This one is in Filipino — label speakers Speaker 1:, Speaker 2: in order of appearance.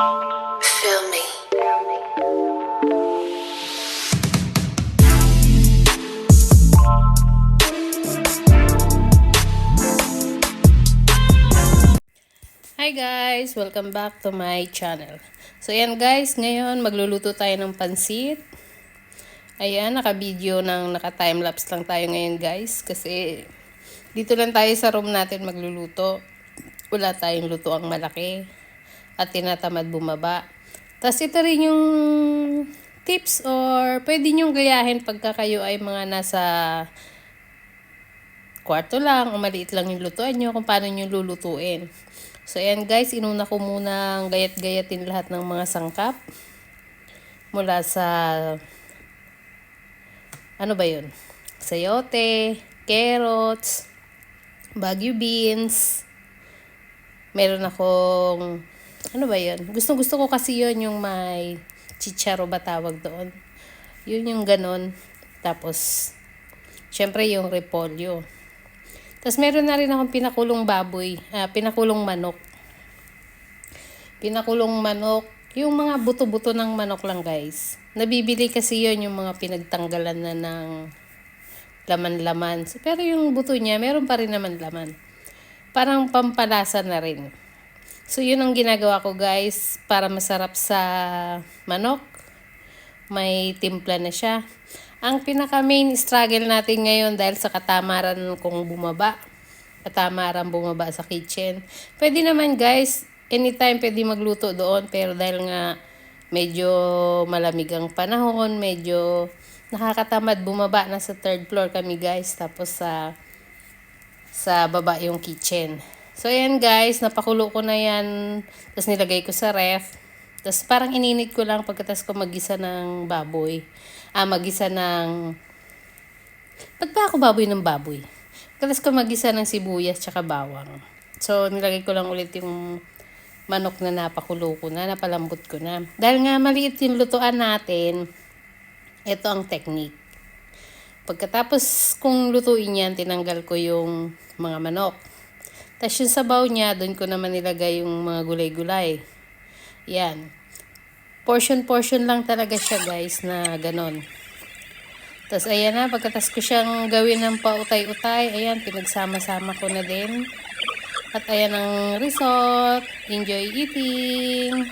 Speaker 1: Feel.
Speaker 2: Hi guys! Welcome back to my channel. So ayan guys, ngayon magluluto tayo ng pansit. Ayan, naka-video ng naka-timelapse lang tayo ngayon guys. Kasi dito lang tayo sa room natin magluluto. Wala tayong lutoang malaki. At tinatamad bumaba. Tapos ito rin yung tips or pwede nyong gayahin pagka kayo ay mga nasa kwarto lang o maliit lang yung lutuan nyo kung paano nyo lulutuin. So, ayan guys, inuna ko muna gayat-gayatin lahat ng mga sangkap. Mula sa, ano ba yun? Sayote, carrots, bagyo beans. Meron akong, ano ba yun? Gustong gusto ko kasi yun yung may chicharo ba tawag doon. Yun yung ganon. Tapos, syempre yung repolyo. Tapos meron na rin akong pinakulong baboy, ah, pinakulong manok. Pinakulong manok, yung mga buto-buto ng manok lang guys. Nabibili kasi yon yung mga pinagtanggalan na ng laman-laman. Pero yung buto niya, meron pa rin naman laman. Parang pampalasa na rin. So yun ang ginagawa ko guys para masarap sa manok. May timpla na siya. Ang pinaka main struggle natin ngayon dahil sa katamaran kong bumaba. Katamaran bumaba sa kitchen. Pwede naman guys, anytime pwede magluto doon. Pero dahil nga medyo malamig ang panahon, medyo nakakatamad bumaba. Nasa third floor kami guys. Tapos sa sa baba yung kitchen. So ayan guys, napakulo ko na yan. Tapos nilagay ko sa ref. Tapos parang ininit ko lang pagkatas ko magisa ng baboy. Ah, magisa ng... Ba't ba ako baboy ng baboy? Pagkatas ko magisa ng sibuyas tsaka bawang. So nilagay ko lang ulit yung manok na napakulo ko na, napalambot ko na. Dahil nga maliit yung lutuan natin, ito ang technique. Pagkatapos kung lutuin yan, tinanggal ko yung mga manok. Tapos yung sabaw niya, doon ko naman nilagay yung mga gulay-gulay. Yan. Portion-portion lang talaga siya guys na ganon. Tapos ayan na, pagkatas ko siyang gawin ng pautay-utay, ayan, pinagsama-sama ko na din. At ayan ang result. Enjoy eating!